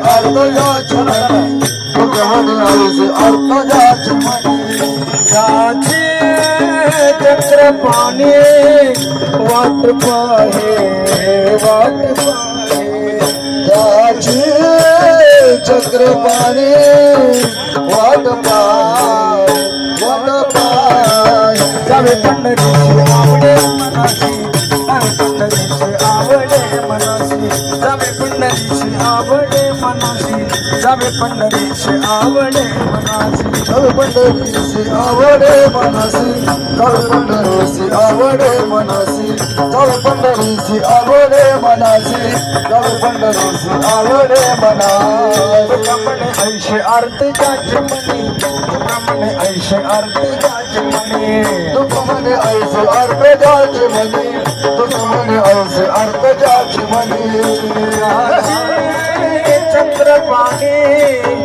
अर्थ चक्र पाणी वाट पाहे वाट पाहे त्याची चक्रपाणी वाट पाय वाट पाय पंढरी आवडे आवडे मनाशी. जावे पंढरीची आवडे मनाशी. जावे पंढरीची आवडे मनाशी. जावे पंढरीची आवडे मनाशी. जावे पंढरीची आवडे मनाशी. जावे पंढरीची आवडे मनाशी. तुकामणे ऐशे अर्थ जाचे मनी तुकामणे ऐशे अर्थ जाचे मनी तुक म्हणे ऐसे अर्थ जाची मनी तुक म्हणे ऐसे अर्थ जाचे म्हणे चक्र पाणी